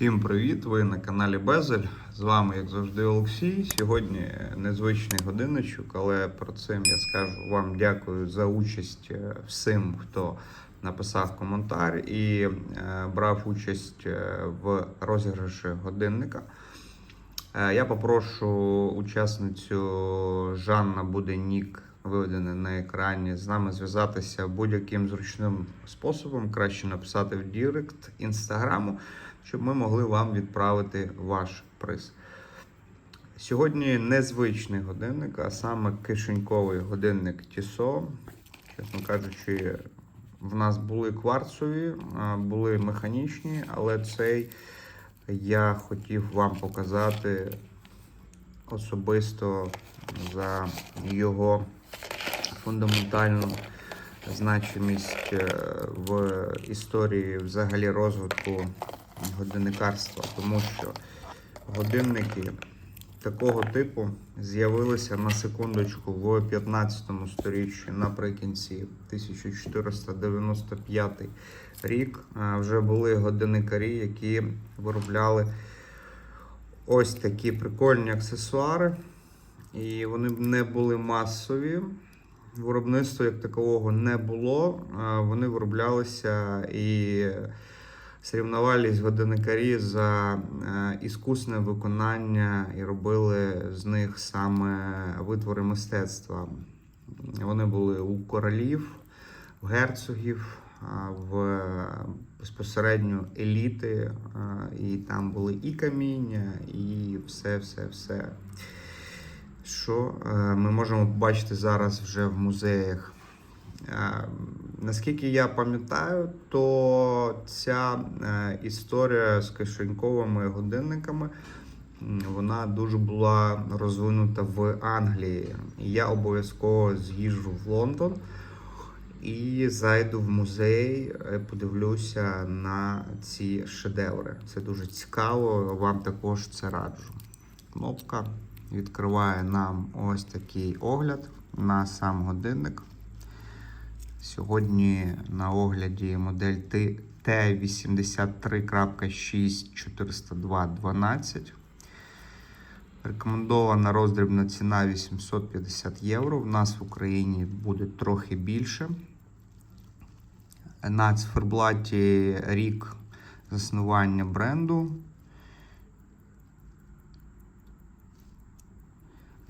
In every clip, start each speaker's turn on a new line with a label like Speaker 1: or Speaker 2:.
Speaker 1: Всім привіт! Ви на каналі Безель. З вами, як завжди, Олексій. Сьогодні незвичний годинничок, але про це я скажу вам дякую за участь е, всім, хто написав коментар і е, брав участь е, в розіграші годинника. Я попрошу учасницю Жанна буде нік виведений на екрані з нами зв'язатися будь-яким зручним способом. Краще написати в Дірект інстаграму, щоб ми могли вам відправити ваш приз. Сьогодні незвичний годинник, а саме кишеньковий годинник Tissot. Чесно кажучи, в нас були кварцові, були механічні, але цей я хотів вам показати особисто за його фундаментальну значимість е, в історії взагалі розвитку годинникарства, тому що годинники такого типу з'явилися на секундочку в 15 сторіччі наприкінці 1495 рік. Е, Вже були годинникарі, які виробляли ось такі прикольні аксесуари. І вони не були масові. Виробництва як такового не було. Вони вироблялися і соревнувались годинникарі за е, іскусне виконання і робили з них саме витвори мистецтва. Вони були у королів, в герцогів, в безпосередньо еліти, і там були і каміння, і все, все, все що е, ми можемо побачити зараз вже в музеях. Е, Наскільки я пам'ятаю, то ця е, історія з кишеньковими годинниками вона дуже була розвинута в Англії. Я обов'язково з'їжджу в Лондон і зайду в музей, подивлюся на ці шедеври. Це дуже цікаво, вам також це раджу. Кнопка відкриває нам ось такий огляд на сам годинник. Сьогодні на огляді модель T83.6 Рекомендована роздрібна ціна 850 євро. В нас в Україні буде трохи більше. На циферблаті рік заснування бренду.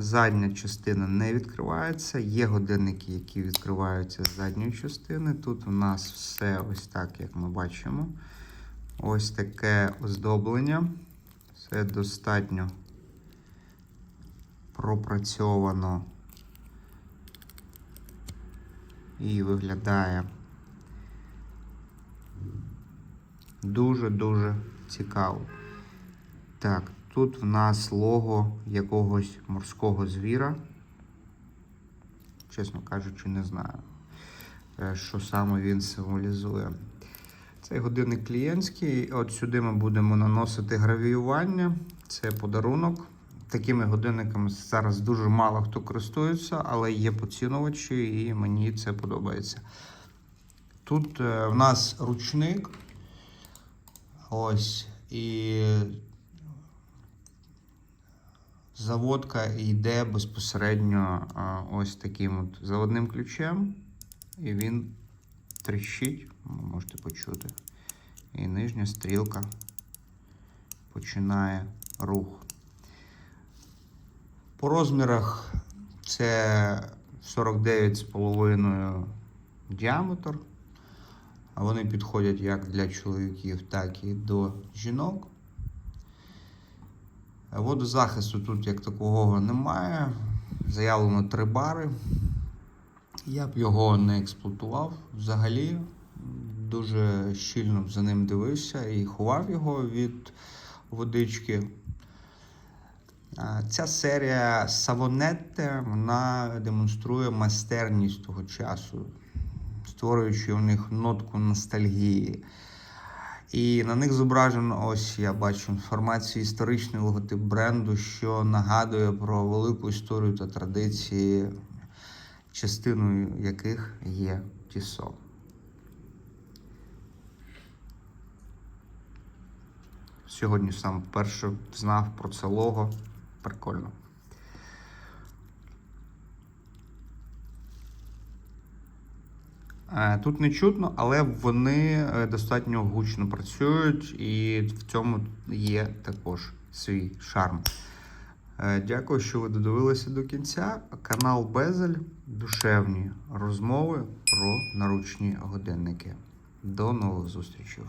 Speaker 1: Задня частина не відкривається. Є годинники, які відкриваються з задньої частини. Тут у нас все ось так, як ми бачимо. Ось таке оздоблення. Все достатньо пропрацьовано і виглядає дуже-дуже цікаво. Так, тут в нас лого якогось морського звіра. Чесно кажучи, не знаю, е, що саме він символізує. Цей годинник клієнтський. От сюди ми будемо наносити гравіювання. Це подарунок. Такими годинниками зараз дуже мало хто користується, але є поцінувачі, і мені це подобається. Тут е, в нас ручник. Ось. І заводка йде безпосередньо ось таким от заводним ключем. І він тріщить, можете почути. І нижня стрілка починає рух. По розмірах це 49,5 діаметр. Вони підходять як для чоловіків, так і до жінок. Водозахисту тут як такого немає. Заявлено три бари. Я б його не експлуатував взагалі. Дуже щільно за ним дивився і ховав його від водички. Ця серія Savonette, вона демонструє майстерність того часу, створюючи у них нотку ностальгії. І на них зображено, ось я бачу інформацію, історичний логотип бренду, що нагадує про велику історію та традиції, частиною яких є Тісо. Сьогодні сам вперше знав про це лого. Прикольно. Тут не чутно, але вони е, достатньо гучно працюють, і в цьому є також свій шарм. Е, Дякую, що ви додивилися до кінця. Канал Безель. Душевні розмови про наручні годинники. До нових зустрічей.